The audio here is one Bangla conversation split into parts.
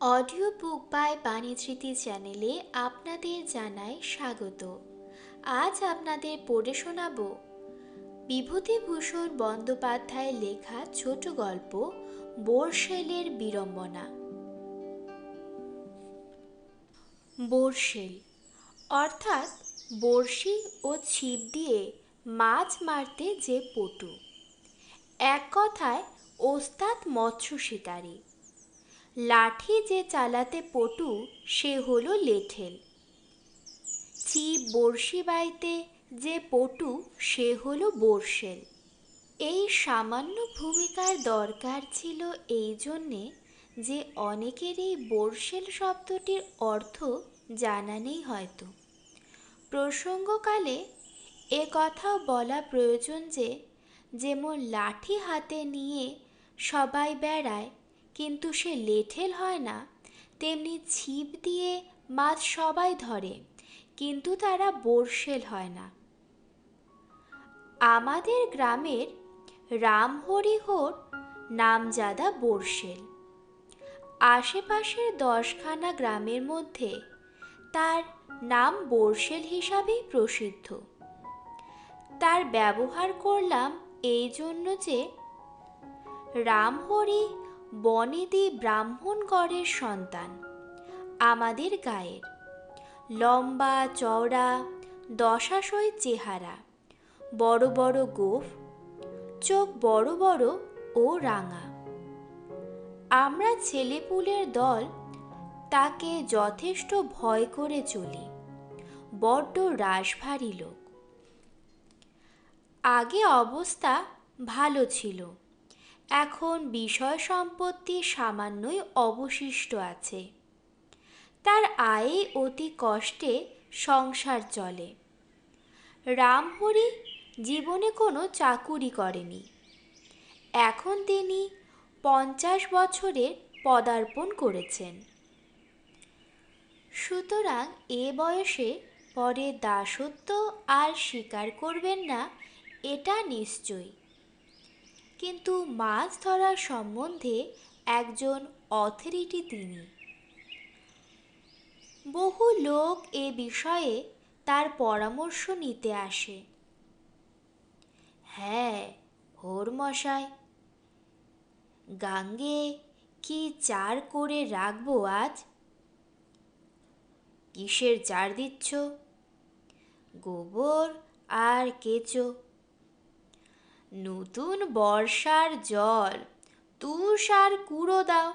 অডিও বুক বাই বাণীস্মৃতি চ্যানেলে আপনাদের জানাই স্বাগত। আজ আপনাদের পড়ে শোনাব বিভূতিভূষণ বন্দ্যোপাধ্যায়ের লেখা ছোট গল্প বোরশেলের বিড়ম্বনা। বোরশেল, অর্থাৎ বড়শি ও ছিপ দিয়ে মাছ মারতে যে পটু। এক কথায় ওস্তাদ মৎস্য শিকারী। লাঠি যে চালাতে পটু, সে হলো লেঠেল। ছিপ বড়শি বাইতে যে পটু, সে হলো বর্ষেল এই সামান্য ভূমিকার দরকার ছিল এই জন্যে যে অনেকের এই বর্ষেল শব্দটির অর্থ জানা নেই হয়তো। প্রসঙ্গকালে এ কথাও বলা প্রয়োজন যে, যেমন লাঠি হাতে নিয়ে সবাই বেড়ায় কিন্তু সে লেঠেল হয় না। তেমনি ছিপ দিয়ে মাছ সবাই ধরে, কিন্তু তারা বর্ষেল হয় না। আমাদের গ্রামের রামহরিহর নামজাদা বর্ষেল আশেপাশের দশখানা গ্রামের মধ্যে তার নাম বর্ষেল হিসাবেই প্রসিদ্ধ। তার ব্যবহার করলাম এই জন্য যে রামহরি বনেদি ব্রাহ্মণগড়ের সন্তান, আমাদের গায়ের। লম্বা, চওড়া, দশাশয় চেহারা, বড় বড় গোফ, চোখ বড় বড় ও রাঙা। আমরা ছেলেপুলের দল, তাকে যথেষ্ট ভয় করে চলি, বড্ড রাশভারী লোক। আগে অবস্থা ভালো ছিল। এখন বিষয় সম্পত্তি সামান্যই অবশিষ্ট আছে। তার আয়ে অতি কষ্টে সংসার চলে। রামহরি জীবনে কোনো চাকুরি করেনি। এখন তিনি পঞ্চাশ বছরের পদার্পণ করেছেন। সুতরাং এ বয়সে পরে দাসত্ব আর স্বীকার করবেন না, এটা নিশ্চয় কিন্তু মাছ ধরার সম্বন্ধে একজন অথরিটি তিনি। বহু লোক এ বিষয়ে তার পরামর্শ নিতে আসে। হ্যাঁ হোর মশাই গাঙ্গে কি চার করে রাখব আজ? কিসের চার দিচ্ছ? গোবর আর কেঁচো। নতুন বর্ষার জল, তুষ আর কুড়ো দাও।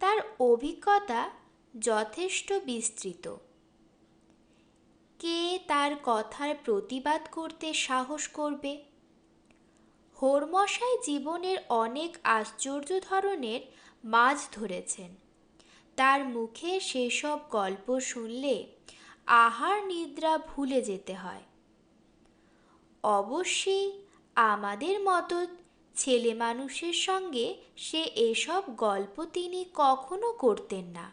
তার অভিজ্ঞতা যথেষ্ট বিস্তৃত। কে তার কথার প্রতিবাদ করতে সাহস করবে? হোরমশাই জীবনের অনেক আশ্চর্য ধরনের মাছ ধরেছেন। তার মুখে সেসব গল্প শুনলে আহার নিদ্রা ভুলে যেতে হয়। অবশ্যই আমাদের মতো ছেলে মানুষের সঙ্গে সে এসব গল্প তিনি কখনো করতেন না।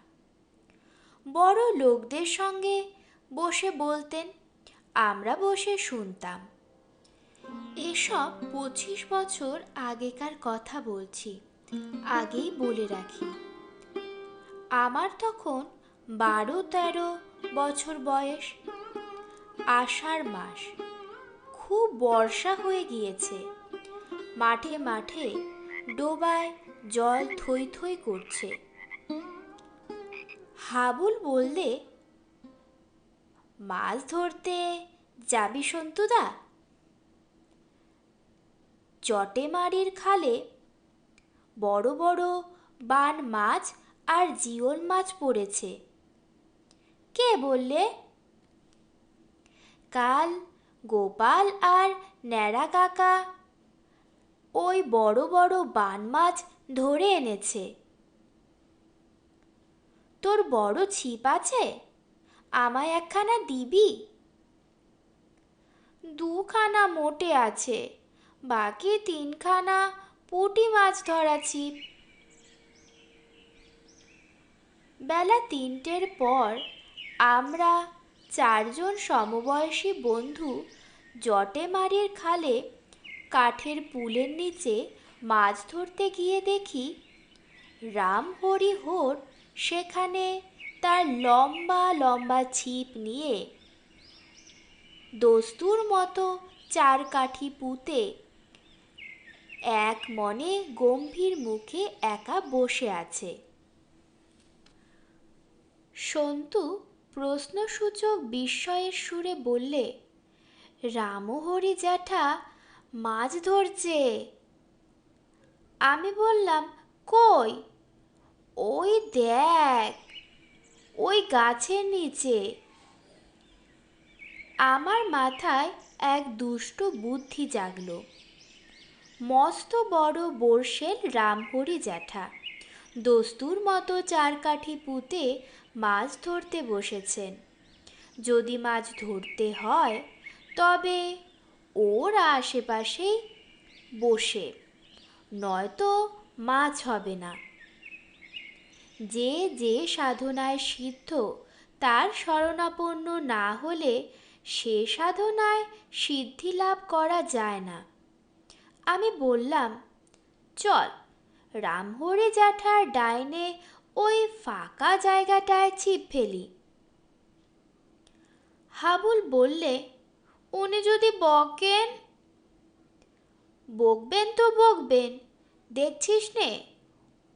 বড় লোকদের সঙ্গে বসে বলতেন, আমরা বসে শুনতাম। এসব পঁচিশ বছর আগেকার কথা বলছি, আগেই বলে রাখি। আমার তখন বারো তেরো বছর বয়স, আষাঢ় মাস। খুব বর্ষা হয়ে গিয়েছে। মাঠে মাঠে ডোবায় জল থই থই করছে। হাবুল বললে, মাছ ধরতে যাবি সন্তুদা? চটেমারির খালে বড় বড় বান মাছ আর জিওল মাছ পড়েছে। কে বললে? কাল গোপাল আর ন্যাড়া কাকা ওই বড় বড় বান মাছ ধরে এনেছে। তোর বড় ছিপ আছে? আমায় একখানা দিবি? দুখানা মোটে আছে, বাকি তিনখানা পুঁটি মাছ ধরা ছিপ। বেলা তিনটের পর আমরা চারজন সমবয়সী বন্ধু জটেমারির খালে কাঠের পুলের নিচে মাছ ধরতে গিয়ে দেখি রাম হরি হোর সেখানে তার লম্বা লম্বা ছিপ নিয়ে দস্তুর মতো চার কাঠি পুঁতে এক মনে গম্ভীর মুখে একা বসে আছে। সন্তু প্রশ্নসূচক বিস্ময়ের সুরে বললে রামহরি জ্যাঠা মাছ ধরছে। আমি বললাম, কই? ওই দেখ, ওই গাছের নিচে। আমার মাথায় এক দুষ্ট বুদ্ধি জাগলো। মস্ত বড় বর্ষেল রামহরি জ্যাঠা দস্তুর মতো চার কাঠি পুঁতে মাছ ধরতে বসেছেন। যদি মাছ ধরতে হয়, তবে ওর আশেপাশেই বসে, নয়তো মাছ হবে না। যে যে সাধনায় সিদ্ধ, তার শরণাপন্ন না হলে সে সাধনায় সিদ্ধি লাভ করা যায় না। আমি বললাম, চল, রামহরি জ্যাঠার ডাইনে ওই ফাঁকা জায়গাটায় ছিপ ফেলি। হাবুল বললে, উনি যদি বকেন? বকবেন তো বকবেন। দেখছিস নে,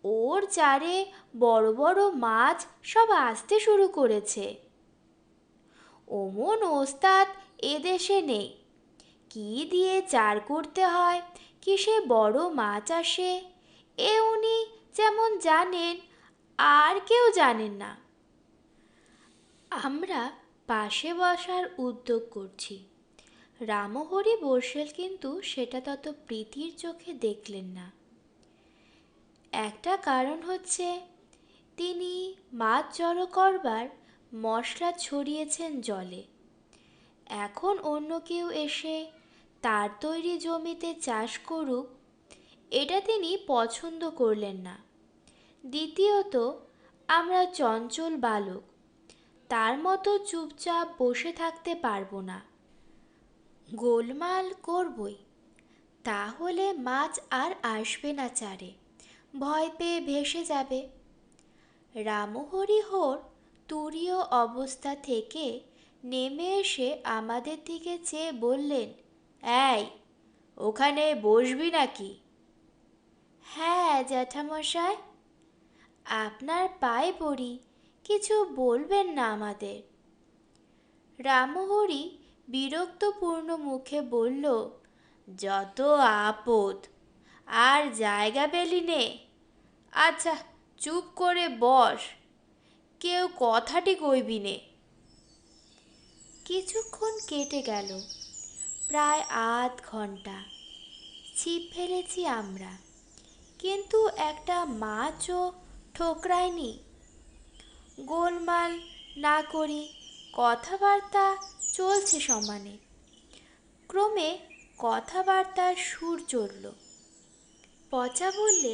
ওর চারে বড় বড় মাছ সব আসতে শুরু করেছে। ওমন ওস্তাদ এদেশে নেই। কি দিয়ে চার করতে হয়? কিসে বড় মাছ আসে? এ উনি যেমন জানেন আর কেউ জানেন না। আমরা পাশে বসার উদ্যোগ করছি। রামহরি বর্ষেল কিন্তু সেটা তত প্রীতির চোখে দেখলেন না। একটা কারণ হচ্ছে, তিনি মাছ জড়ো করবার মশলা ছড়িয়েছেন জলে। এখন অন্য কেউ এসে তার তৈরি জমিতে চাষ করুক, এটা তিনি পছন্দ করলেন না। দ্বিতীয়ত, আমরা চঞ্চল বালক। তার মতো চুপচাপ বসে থাকতে পারব না। গোলমাল করবই। তাহলে মাছ আর আসবে না চারে। ভয় পেয়ে ভেসে যাবে। রামহরি হোর তুরীয় অবস্থা থেকে নেমে এসে আমাদের দিকে চেয়ে বললেন, এই, ওখানে বসবি নাকি? হ্যাঁ জ্যাঠামশাই। আপনার পায়ে পড়ি, কিছু বলবেন না আমাদের। রামহরি বিরক্তপূর্ণ মুখে বলল, যত আপদ, আর জায়গা পেলি নে। আচ্ছা চুপ করে বস, কেউ কথাটি কইবি নে। কিছুক্ষণ কেটে গেল, প্রায় আধ ঘণ্টা ছিপ ফেলেছি আমরা, কিন্তু একটা মাছও ঠোকরায়নি। গোলমাল না করি কথাবার্তা চলছে সমানে। ক্রমে কথাবার্তার সুর চড়ল পচা বললে,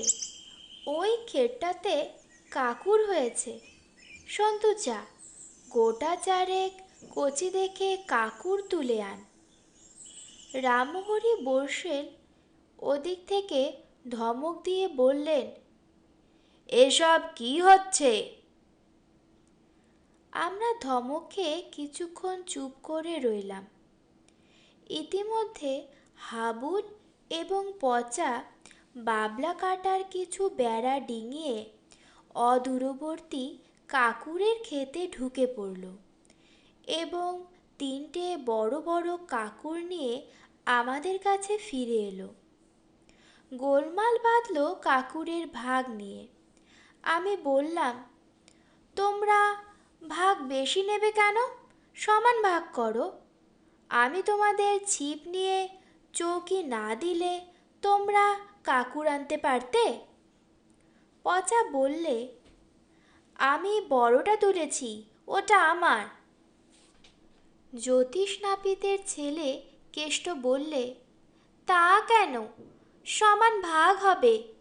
ওই ক্ষেতটাতে কাকুর হয়েছে। সন্তু যা গোটা চারেক কচি দেখে কাকুর তুলে আন। রামহরি বর্ষেল ওদিক থেকে ধমক দিয়ে বললেন এসব কি হচ্ছে? আমরা ধমক কিছুক্ষণ চুপ করে রইলাম। ইতিমধ্যে হাবুল এবং পচা বাবলা কাটার কিছু বেড়া ডিঙিয়ে অদূরবর্তী কাকুরের ক্ষেতে ঢুকে পড়ল এবং তিনটে বড় বড় কাকুর নিয়ে আমাদের কাছে ফিরে এলো। গোলমাল বাঁধল কাকুরের ভাগ নিয়ে। আমি বললাম, তোমরা ভাগ বেশি নেবে কেন? সমান ভাগ করো। আমি তোমাদের ছিপ নিয়ে চৌকি না দিলে তোমরা কাকুর আনতে পারতে? পচা বললে, আমি বড়টা তুলেছি, ওটা আমার। জ্যোতিষ নাপিতের ছেলে কেষ্ট বললে, তা কেন? সমান ভাগ হবে।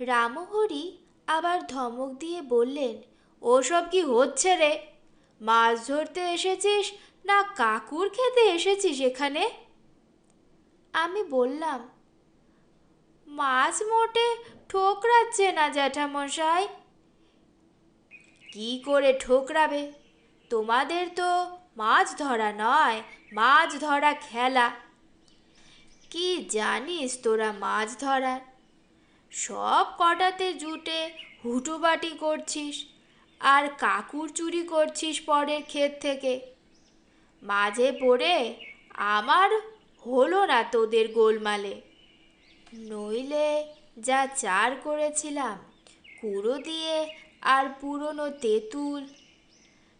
রামহরি আবার ধমক দিয়ে বললেন, ওসব কি হচ্ছে রে? মাছ ধরতে এসেছিস না কাকুর খেতে এসেছিস এখানে? আমি বললাম, মাছ মোটে ঠোকরাচ্ছে না জ্যাঠামশাই। কি করে ঠোকরাবে? তোমাদের তো মাছ ধরা নয়, মাছ ধরা খেলা। কি জানিস তোরা মাছ ধরার? সব কটাতে জুটে হুটোবাটি করছিস আর কাকুর চুরি করছিস পরের ক্ষেত থেকে। মাঝে পড়ে আমার হলো না তোদের গোলমালে। নইলে যা চার করেছিলাম, কুড়ো দিয়ে আর পুরনো তেঁতুল।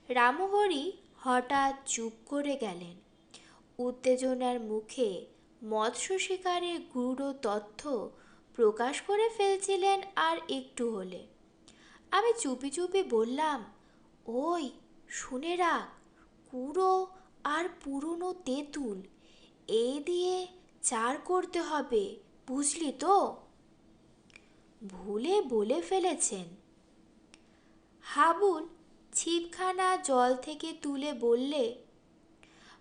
রামহরি হঠাৎ চুপ করে গেলেন। উত্তেজনার মুখে মৎস্য শিকারের গূঢ় তথ্য প্রকাশ করে ফেলছিলেন আর একটু হলে। আমি চুপি চুপি বললাম, ওই, শুনে রাখ, কুড়ো আর পুরনো তেঁতুল এই দিয়ে চার করতে হবে, বুঝলি তো? ভুলে বলে ফেলেছেন। হাবুল ছিপখানা জল থেকে তুলে বললে,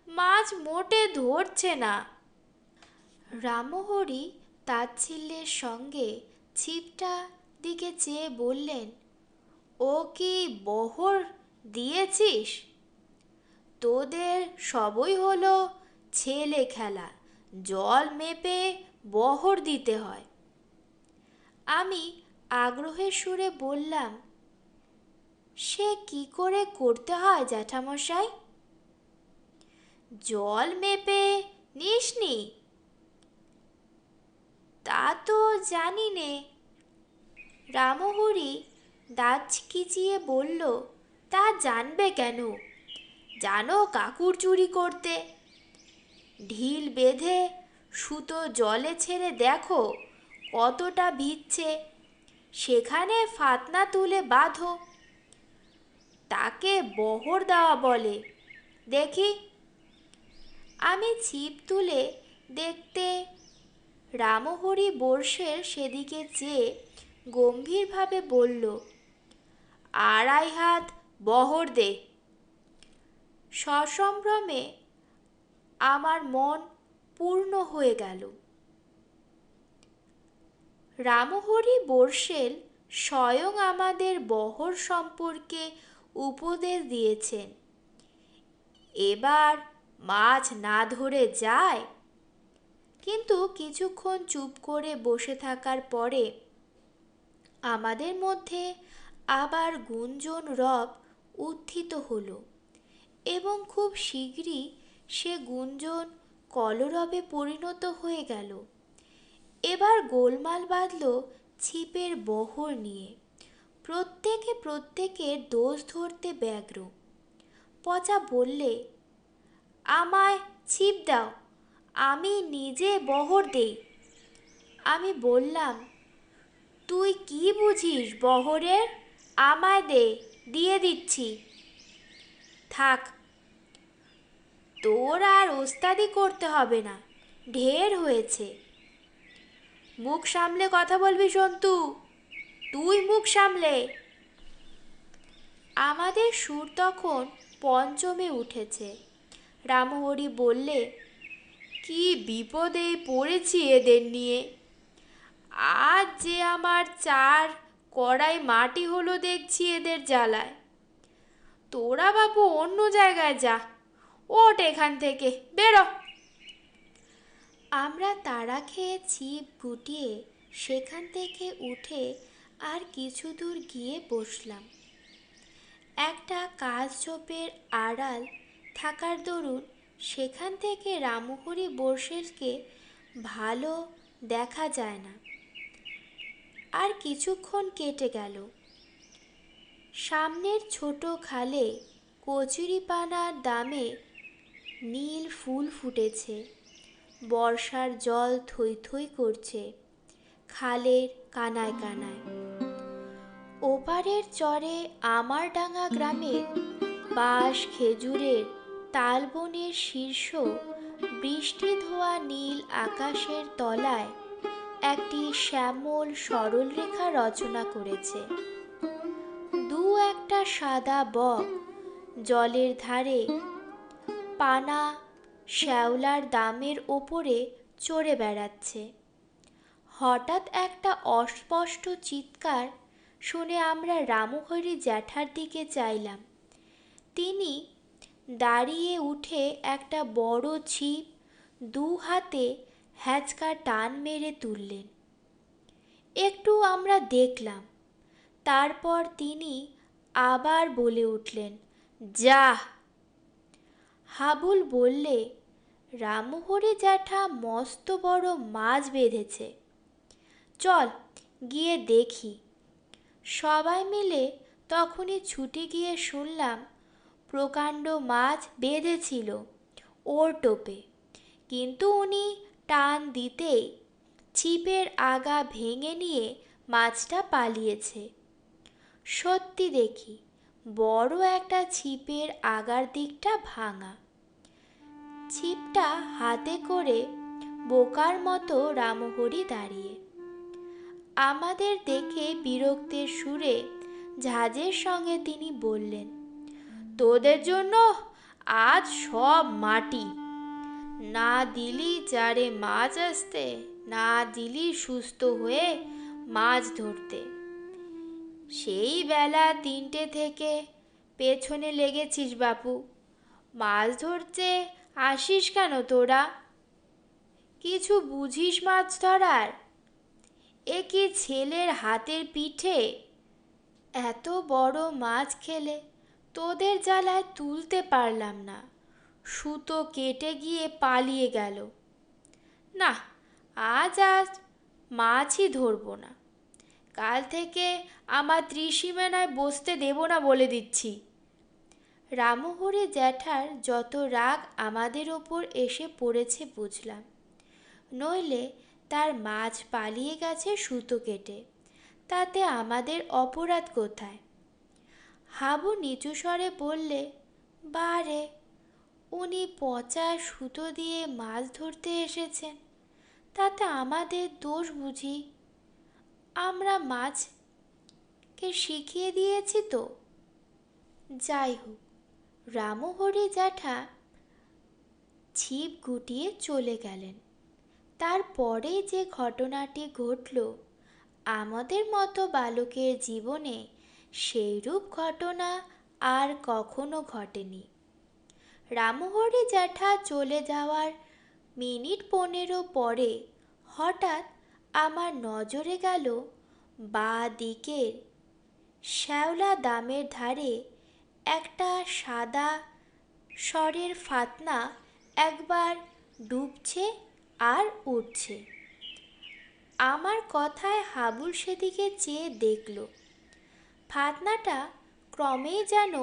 মাছ মোটে ধরছে না। রামহরি তাচ্ছিল্যের সঙ্গে ছিপটা দিকে চেয়ে বললেন, ও কি বহর দিয়েছিস? তোদের সবই হলো ছেলে খেলা, জল মেপে বহর দিতে হয়। আমি আগ্রহের সুরে বললাম, সে কি করে করতে হয় জ্যাঠামশাই? জল মেপে নিসনি? তা তো জানি নে। রামহরি দাঁত খিচিয়ে বলল, তা জানবে কেন? জানো কাকুর চুরি করতে। ঢিল বেঁধে সুতো জলে ছেড়ে দেখো কতটা ভিজছে সেখানে ফাতনা তুলে বাঁধো। তাকে বহর দেওয়া বলে। দেখি। আমি ছিপ তুলে দেখতে রামহরি বর্ষের সেদিকে চেয়ে গম্ভীরভাবে বলল, আড়াই হাত বহর দে। সসম্ভ্রমে আমার মন পূর্ণ হয়ে গেল। রামহরি বর্ষেল স্বয়ং আমাদের বহর সম্পর্কে উপদেশ দিয়েছেন। এবার মাছ না ধরে যায় কিন্তু কিছুক্ষণ চুপ করে বসে থাকার পরে আমাদের মধ্যে আবার গুঞ্জন, রব উত্থিত হলো এবং খুব শীঘ্রই সে গুঞ্জন কলরবে পরিণত হয়ে গেল। এবার গোলমাল বাঁধল ছিপের বহর নিয়ে। প্রত্যেকে প্রত্যেকের দোষ ধরতে ব্যগ্র। পচা বললে, আমায় ছিপ দাও। আমি নিজে বহর দেই। আমি বললাম, তুই কি বুঝিস বহরের? আমায় দে, দিয়ে দিচ্ছি। থাক, তোর আর ওস্তাদি করতে হবে না, ঢের হয়েছে। মুখ সামলে কথা বলবি সন্তু, তুই মুখ সামলে। আমাদের সুর তখন পঞ্চমে উঠেছে। রামহরি বললে কি বিপদে পড়েছি এদের নিয়ে? আজ যে আমার চার কড়াই মাটি হলো দেখছি এদের জ্বালায়। তোরা বাবু অন্য জায়গায় যা, ওঠ এখান থেকে, বেরো। আমরা তাড়া খেয়ে ছিপ গুটিয়ে সেখান থেকে উঠে আর কিছু দূর গিয়ে বসলাম। একটা কাজ ঝোপের আড়াল থাকার দরুন সেখান থেকে রামহরি বর্ষেলকে ভালো দেখা যায় না। আর কিছুক্ষণ কেটে গেল। সামনের ছোট খালে কচুরিপানার দামে নীল ফুল ফুটেছে। বর্ষার জল থই থই করছে খালের কানায় কানায়। ওপারের চরে আমারডাঙ্গা গ্রামের বাঁশ খেজুরের তালবনের শীর্ষ বৃষ্টি ধোয়া নীল আকাশের তলায় একটি শ্যামল সরল রেখা রচনা করেছে। দু একটা সাদা বক জলের ধারে পানা শ্যাওলার দামের ওপরে চড়ে বেড়াচ্ছে। হঠাৎ একটা অস্পষ্ট চিৎকার শুনে আমরা রামহরি জ্যাঠার দিকে চাইলাম। তিনি দাঁড়িয়ে উঠে একটা বড় ছিপ দু হাতে হ্যাচকা টান মেরে তুললেন। একটু আমরা দেখলাম। তারপর তিনি আবার বলে উঠলেন যা হাবুল বললে রামহরি জ্যাঠা মস্ত বড় মাছ বেঁধেছে। চল গিয়ে দেখি। সবাই মিলে তখনই ছুটে গিয়ে শুনলাম প্রকাণ্ড মাছ বেঁধেছিল ওর টোপে। কিন্তু উনি টান দিতেই ছিপের আগা ভেঙে নিয়ে মাছটা পালিয়েছে। সত্যি দেখি, বড় একটা ছিপের আগার দিকটা ভাঙা। ছিপটা হাতে করে বোকার মতো রামহরি দাঁড়িয়ে। আমাদের দেখে বিরক্তের সুরে ঝাঁজের সঙ্গে তিনি বললেন তোদের জন্য আজ সব মাটি। না দিলি চারে মাছ আসতে, না দিলি সুস্থ হয়ে মাছ ধরতে। সেই বেলা তিনটে থেকে পেছনে লেগেছিস বাপু। মাছ ধরতে আসিস কেন তোরা? কিছু বুঝিস মাছ ধরার? এ কি ছেলের হাতের পিঠে এত বড় মাছ খেলে? তোদের জ্বালায় তুলতে পারলাম না। সুতো কেটে গিয়ে পালিয়ে গেল। না, আজ আজ মাছই ধরবো না। কাল থেকে আমার ত্রিসীমানায় বসতে দেব না বলে দিচ্ছি। রামহরি জ্যাঠার যত রাগ আমাদের ওপর এসে পড়েছে বুঝলাম। নইলে তার মাছ পালিয়ে গেছে সুতো কেটে। তাতে আমাদের অপরাধ কোথায়? হাবু নিচু স্বরে বললে, বারে, উনি পচা সুতো দিয়ে মাছ ধরতে এসেছেন। তাতে আমাদের দোষ বুঝি। আমরা মাছকে শিখিয়ে দিয়েছি তো? যাই হোক রামহরি জ্যাঠা ছিপ গুটিয়ে চলে গেলেন। তারপরে যে ঘটনাটি ঘটল, আমাদের মতো বালকের জীবনে সেইরূপ ঘটনা আর কখনো ঘটেনি। রামহরি জ্যাঠা চলে যাওয়ার মিনিট পনেরো পরে হঠাৎ আমার নজরে গেল বা দিকের শ্যাওলা দামের ধারে একটা সাদা স্বরের ফাতনা একবার ডুবছে আর উঠছে। আমার কথায় হাবুল সেদিকে চেয়ে দেখল। ফাতনাটা ক্রমেই যেন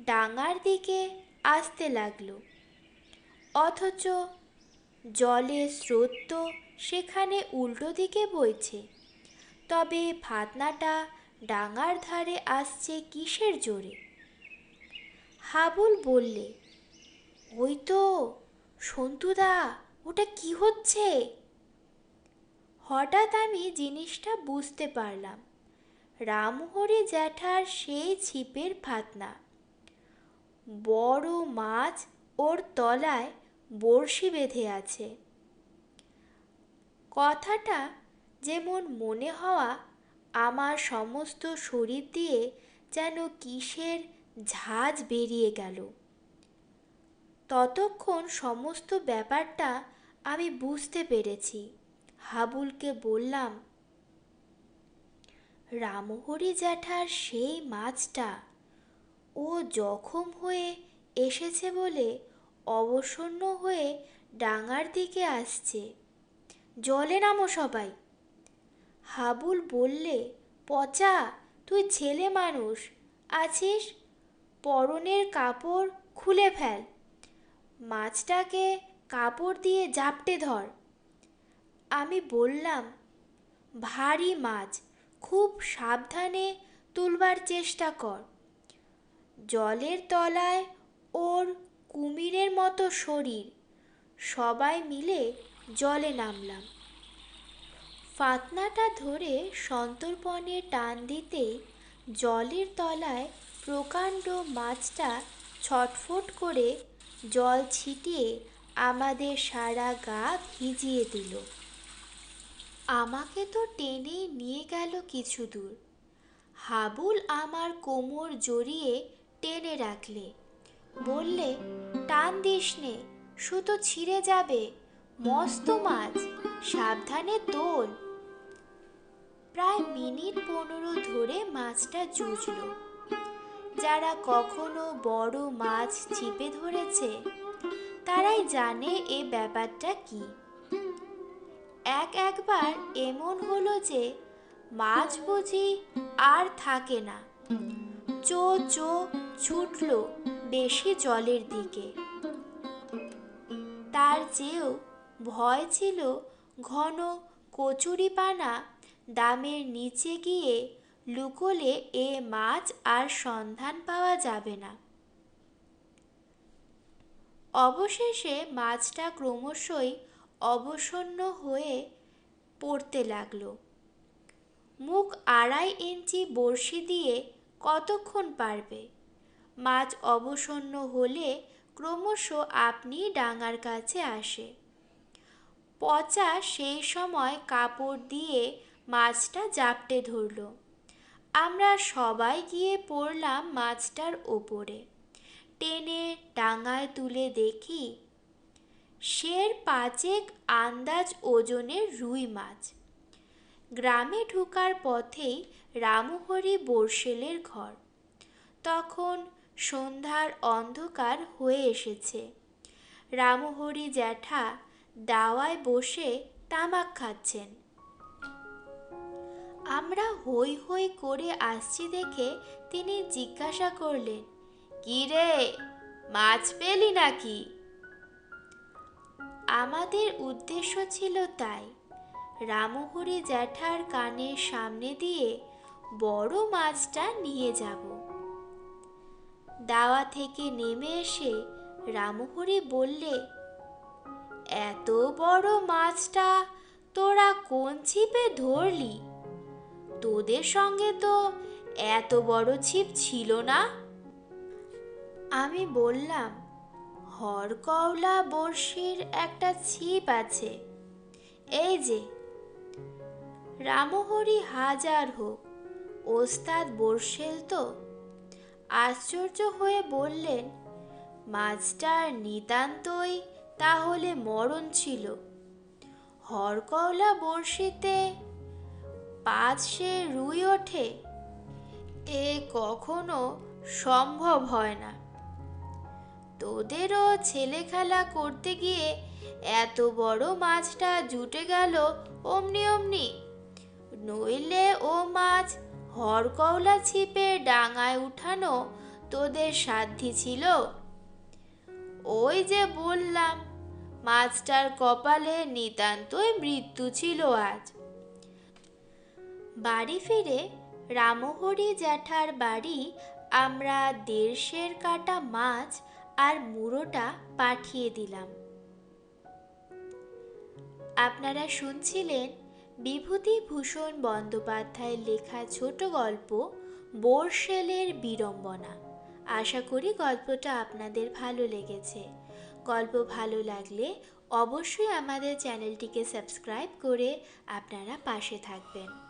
ডাঙার দিকে আসতে লাগল। অথচ জলের স্রোত তো সেখানে উল্টো দিকে বইছে। তবে ফাতনাটা ডাঙার ধারে আসছে কিসের জোরে? হাবুল বললে, ওই তো, সন্তুদা, ওটা কি হচ্ছে? হঠাৎ আমি জিনিসটা বুঝতে পারলাম। রামহরি জ্যাঠার সেই ছিপের ফাতনা। বড় মাছ ওর তলায় বড়শি বেঁধে আছে। কথাটা যেমন মনে হওয়া, আমার সমস্ত শরীর দিয়ে যেন কিসের ঝাঁজ বেরিয়ে গেল। ততক্ষণ সমস্ত ব্যাপারটা আমি বুঝতে পেরেছি। হাবুলকে বললাম রামহরি জ্যাঠার সেই মাছটা ও জখম হয়ে এসেছে বলে অবসন্ন হয়ে ডাঙার দিকে আসছে। জলে নামো সবাই। হাবুল বললে, পচা, তুই ছেলে মানুষ, আছিস? পরনের কাপড় খুলে ফেল। মাছটাকে কাপড় দিয়ে জাপটে ধর। আমি বললাম, ভারী মাছ খুব সাবধানে তুলবার চেষ্টা কর। জলের তলায় ওর কুমিরের মতো শরীর। সবাই মিলে জলে নামলাম। ফাতনাটা ধরে সন্তর্পণে টান দিতেই জলের তলায় প্রকাণ্ড মাছটা ছটফট করে জল ছিটিয়ে আমাদের সারা গা ভিজিয়ে দিল। আমাকে তো টেনেই নিয়ে গেল কিছু দূর। হাবুল আমার কোমর জড়িয়ে টেনে রাখলে। বললে, টান দিস নে, সুতো ছিঁড়ে যাবে, মস্ত মাছ, সাবধানে তোল। প্রায় মিনিট পনেরো ধরে মাছটা জুজল। যারা কখনো বড় মাছ চিপে ধরেছে, তারাই জানে এ ব্যাপারটা কি। এক একবার এমন হলো যে মাছ বুঝি আর থাকে না। চো চো ছুটল বেশি জলের দিকে। তার চেয়েও ভয় ছিল ঘন কচুরিপানা দামের নিচে গিয়ে লুকোলে এ মাছ আর সন্ধান পাওয়া যাবে না। অবশেষে মাছটা ক্রমশই অবসন্ন হয়ে পড়তে লাগল। মুখ আড়াই ইঞ্চি বড়শি দিয়ে কতক্ষণ পারবে? মাছ অবসন্ন হলে ক্রমশ আপনি ডাঙার কাছে আসে। পচা সেই সময় কাপড় দিয়ে মাছটা জাপটে ধরল। আমরা সবাই গিয়ে পড়লাম মাছটার ওপরে। টেনে ডাঙায় তুলে দেখি শের পাঁচেক আন্দাজ ওজনের রুই মাছ। গ্রামে ঢুকার পথেই রামুহরি বর্ষেলের ঘর। তখন সন্ধ্যার অন্ধকার হয়ে এসেছে। রামহরি জ্যাঠা দাওয়ায় বসে তামাক খাচ্ছেন। আমরা হই হই করে আসছি দেখে তিনি জিজ্ঞাসা করলেন, কি রে, মাছ পেলি নাকি? আমাদের উদ্দেশ্য ছিল তাই। রামহরি জ্যাঠার কানের সামনে দিয়ে বড় মাছটা নিয়ে যাব। দাওয়া থেকে নেমে এসে রামহরি বললে, এত বড় মাছটা তোরা কোন ছিপে ধরলি? তোদের সঙ্গে তো এত বড় ছিপ ছিল না? আমি বললাম হরকওলা বড়শির একটা ছিপ আছে। এই যে, রামহরি হাজার হোক, ওস্তাদ বর্ষেল তো। আশ্চর্য হয়ে বললেন, মাছটার নিতান্তই তাহলে মরণ ছিল। হরকওলা বড়শিতে পাঁচ সে রুই ওঠে, এ কখনো সম্ভব হয় না। তোদেরও ছেলে খেলা করতে গিয়ে এত বড় মাছটা জুটে গেল অমনি অমনি। নইলে ও মাছ হরকওলা ছিপে ডাঙায় উঠানো তোদের সাধ্যি ছিল। ওই যে বললাম, মাছটার কপালে নিতান্তই মৃত্যু ছিল আজ। বাড়ি ফিরে রামহরি জ্যাঠার বাড়ি আমরা দেড়শের কাটা মাছ আর মুড়োটা পাঠিয়ে দিলাম। আপনারা শুনছিলেন বিভূতিভূষণ বন্দ্যোপাধ্যায়ের লেখা ছোট গল্প বোরশেলের বিড়ম্বনা। আশা করি গল্পটা আপনাদের ভালো লেগেছে। গল্প ভালো লাগলে অবশ্যই আমাদের চ্যানেলটিকে সাবস্ক্রাইব করে আপনারা পাশে থাকবেন।